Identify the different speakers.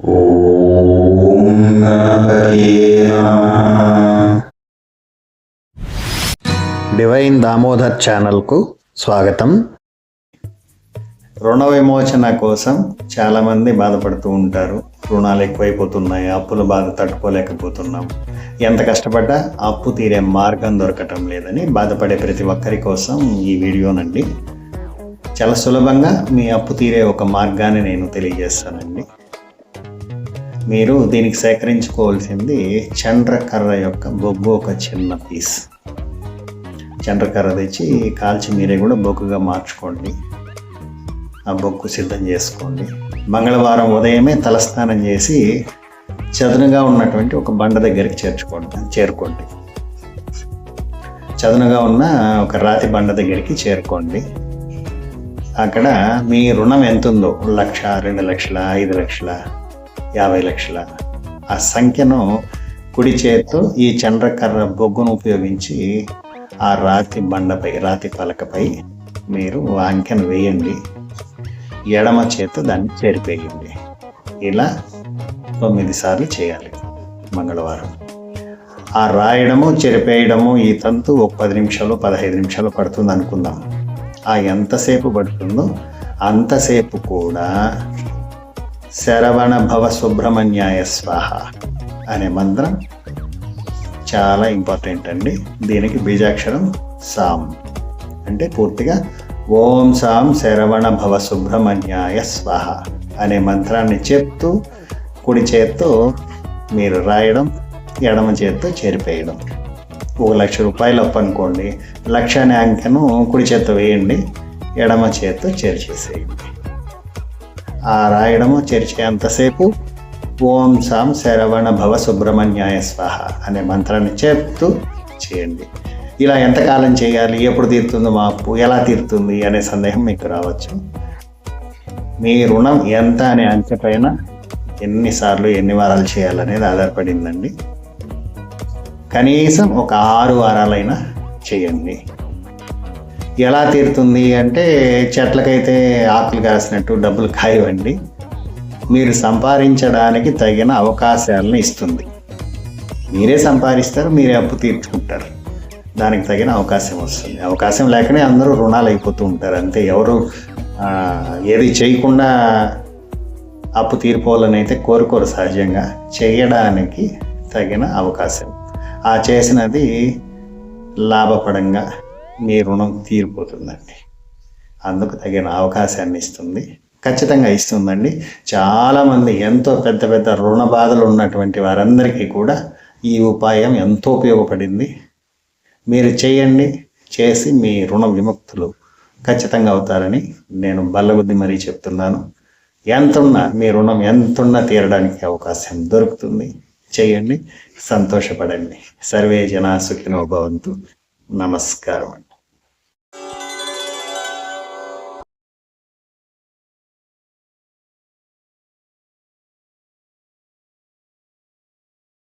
Speaker 1: ఓం
Speaker 2: divine Damodar ఛానల్కు స్వాగతం. రుణ విమోచన కోసం చాలామంది బాధపడుతూ ఉంటారు. రుణాలు ఎక్కువైపోతున్నాయి అప్పుల బాధ తట్టుకోలేకపోతున్నాం. ఎంత కష్టపడ్డా అప్పు తీరే మార్గం దొరకటం లేదని బాధపడే ప్రతి ఒక్కరి కోసం ఈ వీడియోనండి. చాలా సులభంగా మీ అప్పు తీరే ఒక మార్గాన్ని నేను తెలియజేస్తానండి. మీరు దీనికి సేకరించుకోవాల్సింది చండ్రకర్ర యొక్క బొగ్గు ఒక చిన్న పీస్. చండ్రకర్ర తెచ్చి కాల్చి మీరే కూడా బొగ్గుగా మార్చుకోండి. ఆ బొగ్గు సిద్ధం చేసుకోండి. మంగళవారం ఉదయమే తలస్నానం చేసి చదునుగా ఉన్నటువంటి ఒక బండ దగ్గరికి చేర్చుకోండి చేరుకోండి. చదునుగా ఉన్న ఒక రాతి బండ దగ్గరికి చేరుకోండి. అక్కడ మీ రుణం ఎంత ఉందో లక్ష రెండు లక్షల ఐదు లక్షల యాభై లక్షల ఆ సంఖ్యను కుడి చేత్తో ఈ చంద్రకర్ర బొగ్గును ఉపయోగించి ఆ రాతి బండపై రాతి పలకపై మీరు అంకెను వేయండి. ఎడమ చేత్తో దాన్ని చేరిపేయండి. ఇలా తొమ్మిది సార్లు చేయాలి మంగళవారం. ఆ రాయడము చెరిపేయడము ఈ తంతు ఒక పది నిమిషాలు పదహైదు నిమిషాలు పడుతుంది అనుకుందాం. ఆ ఎంతసేపు పడుతుందో అంతసేపు కూడా శరవణ భవ సుబ్రహ్మణ్యాయ స్వాహ అనే మంత్రం చాలా ఇంపార్టెంట్ అండి. దీనికి బీజాక్షరం సాం అంటే పూర్తిగా ఓం సాం శరవణ భవ సుబ్రహ్మణ్యాయ స్వాహ అనే మంత్రాన్ని చెప్తూ కుడి చేత్తో మీరు రాయడం ఎడమ చేత్తో చేరిపేయడం. ఒక లక్ష రూపాయలు అప్పనుకోండి. లక్ష అనే అంకెను కుడి చేత్తో వేయండి. ఎడమ చేత్తో చేరిచేసేయండి. ఆ రాయడము చేర్చేంతసేపు ఓం సాం శరవణ భవ సుబ్రహ్మణ్యాయ స్వాహ అనే మంత్రాన్ని చెప్తూ చేయండి. ఇలా ఎంతకాలం చేయాలి? ఎప్పుడు తీరుతుందో మా అప్పు ఎలా తీరుతుంది అనే సందేహం మీకు రావచ్చు. మీ రుణం ఎంత అనే అంచెపైన ఎన్నిసార్లు ఎన్ని వారాలు చేయాలనేది ఆధారపడిందండి. కనీసం ఒక ఆరు వారాలైనా చేయండి. ఎలా తీరుతుంది అంటే చెట్లకైతే ఆకులు కాసినట్టు డబ్బులు కాయవండి. మీరు సంపాదించడానికి తగిన అవకాశాలను ఇస్తుంది. మీరే సంపాదిస్తారు మీరే అప్పు తీర్చుకుంటారు. దానికి తగిన అవకాశం వస్తుంది. అవకాశం లేకనే అందరూ రుణాలు అయిపోతూ ఉంటారు. అంతే ఎవరు ఏది చేయకుండా అప్పు తీరిపోవాలని అయితే కోరుకోరు సహజంగా. చేయడానికి తగిన అవకాశం. ఆ చేసినది లాభపడంగా మీ రుణం తీరిపోతుందండి. అందుకు తగిన అవకాశాన్ని ఇస్తుంది. ఖచ్చితంగా ఇస్తుందండి. చాలామంది ఎంతో పెద్ద పెద్ద రుణ బాధలు ఉన్నటువంటి వారందరికీ కూడా ఈ ఉపాయం ఎంతో ఉపయోగపడింది. మీరు చేయండి చేసి మీ రుణ విముక్తులు ఖచ్చితంగా అవుతారని నేను బల్లబుద్ధి మరీ చెప్తున్నాను. ఎంతున్నా మీ రుణం ఎంతున్నా తీరడానికి అవకాశం దొరుకుతుంది. చేయండి సంతోషపడండి. సర్వే జనా సుఖినో భవంతు. నమస్కారం అండి.